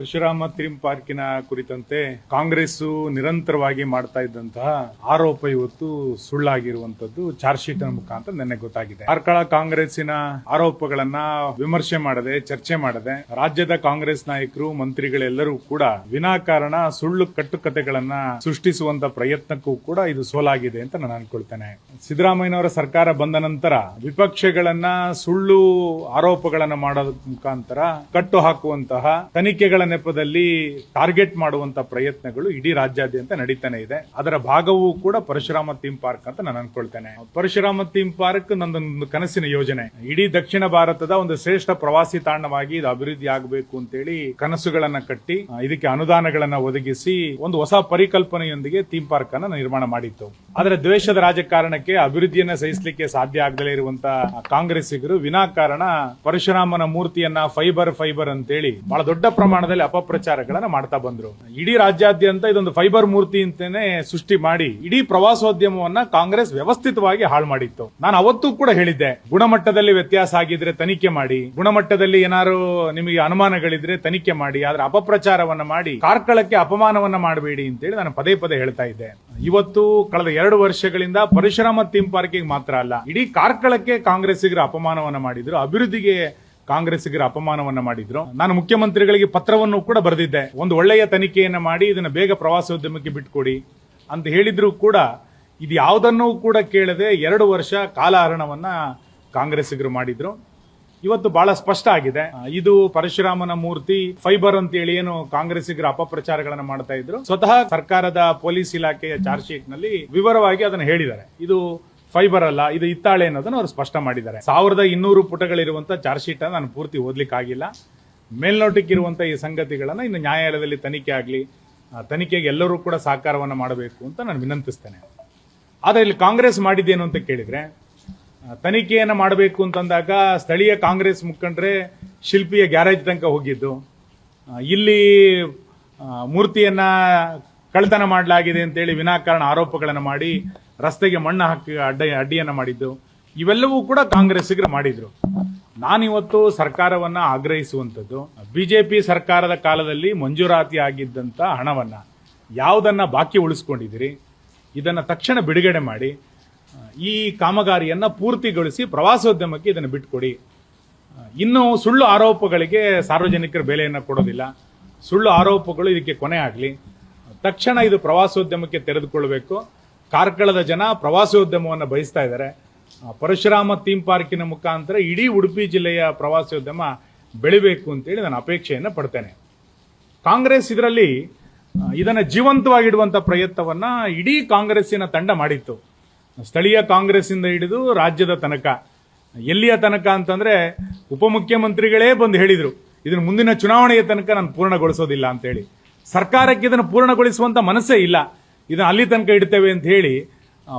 Parashurama theme ಪಾರ್ಕಿನ ಕುರಿತಂತೆ ಕಾಂಗ್ರೆಸ್ ನಿರಂತರವಾಗಿ ಮಾಡ್ತಾ ಇದ್ದಂತಹ ಆರೋಪ ಇವತ್ತು ಸುಳ್ಳಾಗಿರುವಂತದ್ದು ಚಾರ್ಜ್ ಶೀಟ್ ಮುಖಾಂತರ ನಿನ್ನೆ ಗೊತ್ತಾಗಿದೆ. ಕಾರ್ಕಳ ಕಾಂಗ್ರೆಸ್ಸಿನ ಆರೋಪಗಳನ್ನ ವಿಮರ್ಶೆ ಮಾಡದೆ, ಚರ್ಚೆ ಮಾಡದೆ ರಾಜ್ಯದ ಕಾಂಗ್ರೆಸ್ ನಾಯಕರು, ಮಂತ್ರಿಗಳೆಲ್ಲರೂ ಕೂಡ ವಿನಾಕಾರಣ ಸುಳ್ಳು ಕಟ್ಟುಕತೆಗಳನ್ನ ಸೃಷ್ಟಿಸುವಂತ ಪ್ರಯತ್ನಕ್ಕೂ ಕೂಡ ಇದು ಸೋಲಾಗಿದೆ ಅಂತ ನಾನು ಅನ್ಕೊಳ್ತೇನೆ. ಸಿದ್ದರಾಮಯ್ಯನವರ ಸರ್ಕಾರ ಬಂದ ನಂತರ ವಿಪಕ್ಷಗಳನ್ನ ಸುಳ್ಳು ಆರೋಪಗಳನ್ನ ಮಾಡೋದ ಮುಖಾಂತರ ಕಟ್ಟು ಹಾಕುವಂತಹ ತನಿಖೆಗಳ ನೆಪದಲ್ಲಿ ಟಾರ್ಗೆಟ್ ಮಾಡುವಂತ ಪ್ರಯತ್ನಗಳು ಇಡೀ ರಾಜ್ಯಾದ್ಯಂತ ನಡೀತಾನೆ ಇದೆ. ಅದರ ಭಾಗವೂ ಕೂಡ ಪರಶುರಾಮ ಥೀಮ್ ಪಾರ್ಕ್ ಅಂತ ನಾನು ಅನ್ಕೊಳ್ತೇನೆ. ಪರಶುರಾಮ ಥೀಮ್ ಪಾರ್ಕ್ ನಂದೊಂದು ಕನಸಿನ ಯೋಜನೆ. ಇಡೀ ದಕ್ಷಿಣ ಭಾರತದ ಒಂದು ಶ್ರೇಷ್ಠ ಪ್ರವಾಸಿ ತಾಣವಾಗಿ ಇದು ಅಭಿವೃದ್ಧಿ ಆಗಬೇಕು ಅಂತೇಳಿ ಕನಸುಗಳನ್ನ ಕಟ್ಟಿ ಇದಕ್ಕೆ ಅನುದಾನಗಳನ್ನ ಒದಗಿಸಿ ಒಂದು ಹೊಸ ಪರಿಕಲ್ಪನೆಯೊಂದಿಗೆ ಥೀಮ್ ಪಾರ್ಕ್ ಅನ್ನ ನಿರ್ಮಾಣ ಮಾಡಿತ್ತು. ಆದರೆ ದ್ವೇಷದ ರಾಜಕಾರಣಕ್ಕೆ ಅಭಿವೃದ್ಧಿಯನ್ನ ಸಹಿಸಲಿಕ್ಕೆ ಸಾಧ್ಯ ಆಗದಲೇ ಇರುವಂತಹ ಕಾಂಗ್ರೆಸ್ಸಿಗರು ವಿನಾಕಾರಣ ಪರಶುರಾಮನ ಮೂರ್ತಿಯನ್ನ ಫೈಬರ್ ಫೈಬರ್ ಅಂತೇಳಿ ಬಹಳ ದೊಡ್ಡ ಪ್ರಮಾಣದಲ್ಲಿ ಅಪಪ್ರಚಾರಗಳನ್ನ ಮಾಡ್ತಾ ಬಂದ್ರು. ಇಡೀ ರಾಜ್ಯಾದ್ಯಂತ ಇದೊಂದು ಫೈಬರ್ ಮೂರ್ತಿ ಅಂತಾನೆ ಸೃಷ್ಟಿ ಮಾಡಿ ಇಡೀ ಪ್ರವಾಸೋದ್ಯಮವನ್ನ ಕಾಂಗ್ರೆಸ್ ವ್ಯವಸ್ಥಿತವಾಗಿ ಹಾಳು ಮಾಡಿತ್ತು. ನಾನು ಅವತ್ತೂ ಕೂಡ ಹೇಳಿದ್ದೆ, ಗುಣಮಟ್ಟದಲ್ಲಿ ವ್ಯತ್ಯಾಸ ಆಗಿದ್ರೆ ತನಿಖೆ ಮಾಡಿ, ಗುಣಮಟ್ಟದಲ್ಲಿ ಏನಾರು ನಿಮಗೆ ಅನುಮಾನಗಳಿದ್ರೆ ತನಿಖೆ ಮಾಡಿ, ಆದ್ರೆ ಅಪಪ್ರಚಾರವನ್ನ ಮಾಡಿ, ಕಾರ್ಕಳಕ್ಕೆ ಅಪಮಾನವನ್ನ ಮಾಡಬೇಡಿ ಅಂತೇಳಿ ನಾನು ಪದೇ ಪದೇ ಹೇಳ್ತಾ ಇದ್ದೆ. ಇವತ್ತು ಕಳೆದ ಎರಡು ವರ್ಷಗಳಿಂದ ಪರಶುರಾಮ ಥೀಮ್ ಪಾರ್ಕಿಗೆ ಮಾತ್ರ ಅಲ್ಲ, ಇಡೀ ಕಾರ್ಕಳಕ್ಕೆ ಕಾಂಗ್ರೆಸ್ಸಿಗರ ಅಪಮಾನವನ್ನ ಮಾಡಿದ್ರು, ಅಭಿವೃದ್ಧಿಗೆ ಕಾಂಗ್ರೆಸ್ಸಿಗರ ಅಪಮಾನವನ್ನ ಮಾಡಿದ್ರು. ನಾನು ಮುಖ್ಯಮಂತ್ರಿಗಳಿಗೆ ಪತ್ರವನ್ನು ಕೂಡ ಬರೆದಿದ್ದೆ. ಒಂದು ಒಳ್ಳೆಯ ತನಿಖೆಯನ್ನ ಮಾಡಿ, ಇದನ್ನ ಬೇಗ ಪ್ರವಾಸೋದ್ಯಮಕ್ಕೆ ಬಿಟ್ಕೊಡಿ ಅಂತ ಹೇಳಿದ್ರು ಕೂಡ ಇದು ಯಾವುದನ್ನೂ ಕೂಡ ಕೇಳದೆ ಎರಡು ವರ್ಷ ಕಾಲಹರಣವನ್ನ ಕಾಂಗ್ರೆಸ್ಸಿಗರು ಮಾಡಿದ್ರು. ಇವತ್ತು ಬಹಳ ಸ್ಪಷ್ಟ ಆಗಿದೆ. ಇದು ಪರಶುರಾಮನ ಮೂರ್ತಿ, ಫೈಬರ್ ಅಂತ ಹೇಳಿ ಏನು ಕಾಂಗ್ರೆಸ್ಸಿಗರ ಅಪಪ್ರಚಾರಗಳನ್ನು ಮಾಡ್ತಾ ಇದ್ರು. ಸ್ವತಃ ಸರ್ಕಾರದ ಪೊಲೀಸ್ ಇಲಾಖೆಯ ಚಾರ್ಜ್ ಶೀಟ್ನಲ್ಲಿ ವಿವರವಾಗಿ ಅದನ್ನು ಹೇಳಿದ್ದಾರೆ. ಇದು ಫೈಬರ್ ಅಲ್ಲ, ಇದು ಇತ್ತಾಳೆ ಅನ್ನೋದನ್ನು ಅವರು ಸ್ಪಷ್ಟ ಮಾಡಿದ್ದಾರೆ. ಸಾವಿರದ ಇನ್ನೂರು ಪುಟಗಳಿರುವಂತಹ ಚಾರ್ಜ್ ಶೀಟ್ ನಾನು ಪೂರ್ತಿ ಓದ್ಲಿಕ್ಕಾಗಿಲ್ಲ ಆಗಿಲ್ಲ. ಮೇಲ್ನೋಟಕ್ಕಿರುವಂತ ಈ ಸಂಗತಿಗಳನ್ನು ಇನ್ನು ನ್ಯಾಯಾಲಯದಲ್ಲಿ ತನಿಖೆ ಆಗಲಿ ತನಿಖೆಗೆ ಎಲ್ಲರೂ ಕೂಡ ಸಹಕಾರವನ್ನು ಮಾಡಬೇಕು ಅಂತ ನಾನು ವಿನಂತಿಸ್ತೇನೆ. ಆದರೆ ಇಲ್ಲಿ ಕಾಂಗ್ರೆಸ್ ಮಾಡಿದ್ದೇನು ಅಂತ ಕೇಳಿದ್ರೆ ತನಿಖೆಯನ್ನ ಮಾಡಬೇಕು ಅಂತಂದಾಗ ಸ್ಥಳೀಯ ಕಾಂಗ್ರೆಸ್ ಮುಖಂಡರೇ ಶಿಲ್ಪಿಯ ಗ್ಯಾರೇಜ್ ತನಕ ಹೋಗಿದ್ದು. ಇಲ್ಲಿ ಮೂರ್ತಿಯನ್ನು ಕಳ್ತನ ಮಾಡಲಾಗಿದೆ ಅಂತೇಳಿ ವಿನಾಕಾರಣ ಆರೋಪಗಳನ್ನು ಮಾಡಿ ರಸ್ತೆಗೆ ಮಣ್ಣು ಹಾಕಿ ಅಡ್ಡ, ಅಡ್ಡಿಯನ್ನು ಮಾಡಿದ್ದು. ಇವೆಲ್ಲವೂ ಕೂಡ ಕಾಂಗ್ರೆಸ್ಸಿಗರು ಮಾಡಿದ್ರು. ನಾನಿವತ್ತು ಸರ್ಕಾರವನ್ನ ಆಗ್ರಹಿಸುವಂಥದ್ದು. ಬಿಜೆಪಿ ಸರ್ಕಾರದ ಕಾಲದಲ್ಲಿ ಮಂಜೂರಾತಿ ಆಗಿದ್ದಂಥ ಹಣವನ್ನು ಯಾವುದನ್ನು ಬಾಕಿ ಉಳಿಸ್ಕೊಂಡಿದ್ದೀರಿ, ಇದನ್ನು ತಕ್ಷಣ ಬಿಡುಗಡೆ ಮಾಡಿ ಈ ಕಾಮಗಾರಿಯನ್ನ ಪೂರ್ತಿಗೊಳಿಸಿ ಪ್ರವಾಸೋದ್ಯಮಕ್ಕೆ ಇದನ್ನು ಬಿಟ್ಟುಕೊಡಿ ಇನ್ನು ಸುಳ್ಳು ಆರೋಪಗಳಿಗೆ ಸಾರ್ವಜನಿಕರ ಬೆಲೆಯನ್ನು ಕೊಡೋದಿಲ್ಲ. ಸುಳ್ಳು ಆರೋಪಗಳು ಇದಕ್ಕೆ ಕೊನೆ ಆಗಲಿ. ತಕ್ಷಣ ಇದು ಪ್ರವಾಸೋದ್ಯಮಕ್ಕೆ ತೆರೆದುಕೊಳ್ಬೇಕು ಕಾರ್ಕಳದ ಜನ ಪ್ರವಾಸೋದ್ಯಮವನ್ನು ಬಯಸ್ತಾ ಇದ್ದಾರೆ. ಪರಶುರಾಮ ಥೀಮ್ ಪಾರ್ಕಿನ ಮುಖಾಂತರ ಇಡೀ ಉಡುಪಿ ಜಿಲ್ಲೆಯ ಪ್ರವಾಸೋದ್ಯಮ ಬೆಳಿಬೇಕು ಅಂತೇಳಿ ನಾನು ಅಪೇಕ್ಷೆಯನ್ನು ಪಡ್ತೇನೆ. ಕಾಂಗ್ರೆಸ್ ಇದರಲ್ಲಿ ಇದನ್ನು ಜೀವಂತವಾಗಿಡುವಂಥ ಪ್ರಯತ್ನವನ್ನ ಇಡೀ ಕಾಂಗ್ರೆಸ್ಸಿನ ತಂಡ ಮಾಡಿತ್ತು. ಸ್ಥಳೀಯ ಕಾಂಗ್ರೆಸ್ಸಿಂದ ಹಿಡಿದು ರಾಜ್ಯದ ತನಕ. ಎಲ್ಲಿಯ ತನಕ ಅಂತಂದ್ರೆ ಉಪಮುಖ್ಯಮಂತ್ರಿಗಳೇ ಬಂದು ಹೇಳಿದರು, ಇದನ್ನು ಮುಂದಿನ ಚುನಾವಣೆಯ ತನಕ ನಾನು ಪೂರ್ಣಗೊಳಿಸೋದಿಲ್ಲ ಅಂತೇಳಿ. ಸರ್ಕಾರಕ್ಕೆ ಇದನ್ನು ಪೂರ್ಣಗೊಳಿಸುವಂತ ಮನಸ್ಸೇ ಇಲ್ಲ. ಇದನ್ನು ಅಲ್ಲಿ ತನಕ ಇಡ್ತೇವೆ ಅಂತ ಹೇಳಿ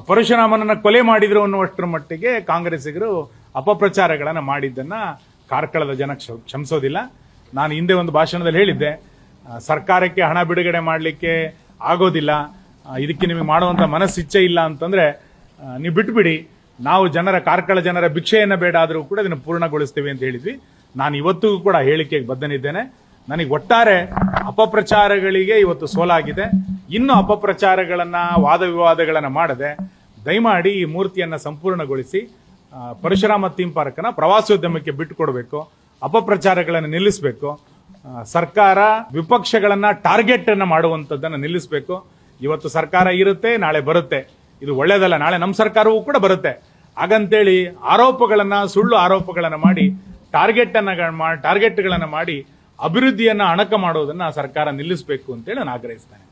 ಪರಶುರಾಮನನ್ನು ಕೊಲೆ ಮಾಡಿದರು ಅನ್ನುವಷ್ಟರ ಮಟ್ಟಿಗೆ ಕಾಂಗ್ರೆಸ್ಸಿಗರು ಅಪಪ್ರಚಾರಗಳನ್ನು ಮಾಡಿದ್ದನ್ನ ಕಾರ್ಕಳದ ಜನ ಕ್ಷಮಿಸೋದಿಲ್ಲ. ನಾನು ಹಿಂದೆ ಒಂದು ಭಾಷಣದಲ್ಲಿ ಹೇಳಿದ್ದೆ ಸರ್ಕಾರಕ್ಕೆ ಹಣ ಬಿಡುಗಡೆ ಮಾಡಲಿಕ್ಕೆ ಆಗೋದಿಲ್ಲ. ಇದಕ್ಕೆ ನಿಮಗೆ ಮಾಡುವಂತ ಮನಸ್ಸಿಚ್ಛೆ ಇಲ್ಲ ಅಂತಂದ್ರೆ ನೀವು ಬಿಟ್ಬಿಡಿ. ನಾವು ಜನರ ಕಾರ್ಕಳ ಜನರ ಭಿಕ್ಷೆಯನ್ನು ಬೇಡ ಆದರೂ ಕೂಡ ಇದನ್ನು ಪೂರ್ಣಗೊಳಿಸ್ತೇವೆ ಅಂತ ಹೇಳಿದ್ವಿ. ನಾನು ಇವತ್ತಿಗೂ ಕೂಡ ಹೇಳಿಕೆಗೆ ಬದ್ಧನಿದ್ದೇನೆ. ನನಗೆ ಒಟ್ಟಾರೆ ಅಪಪ್ರಚಾರಗಳಿಗೆ ಇವತ್ತು ಸೋಲಾಗಿದೆ. ಇನ್ನು ಅಪಪ್ರಚಾರಗಳನ್ನ, ವಾದ ವಿವಾದಗಳನ್ನು ಮಾಡದೆ ದಯಮಾಡಿ ಈ ಮೂರ್ತಿಯನ್ನ ಸಂಪೂರ್ಣಗೊಳಿಸಿ ಪರಶುರಾಮ ಥೀಮ್ ಪಾರ್ಕ್ನ ಪ್ರವಾಸೋದ್ಯಮಕ್ಕೆ ಬಿಟ್ಟುಕೊಡಬೇಕು, ಅಪಪ್ರಚಾರಗಳನ್ನು ನಿಲ್ಲಿಸಬೇಕು ಸರ್ಕಾರ ವಿಪಕ್ಷಗಳನ್ನ ಟಾರ್ಗೆಟನ್ನು ಮಾಡುವಂಥದ್ದನ್ನು ನಿಲ್ಲಿಸಬೇಕು. ಇವತ್ತು ಸರ್ಕಾರ ಇರುತ್ತೆ, ನಾಳೆ ಬರುತ್ತೆ. ಇದು ಒಳ್ಳೇದಲ್ಲ, ನಾಳೆ ನಮ್ಮ ಸರ್ಕಾರವೂ ಕೂಡ ಬರುತ್ತೆ. ಹಾಗಂತೇಳಿ ಆರೋಪಗಳನ್ನು, ಸುಳ್ಳು ಆರೋಪಗಳನ್ನು ಮಾಡಿ ಟಾರ್ಗೆಟನ್ನು ಟಾರ್ಗೆಟ್ಗಳನ್ನು ಮಾಡಿ ಅಭಿವೃದ್ಧಿಯನ್ನು ಅಣಕ ಮಾಡೋದನ್ನು ಸರ್ಕಾರ ನಿಲ್ಲಿಸಬೇಕು ಅಂತೇಳಿ ನಾನು ಆಗ್ರಹಿಸ್ತೇನೆ.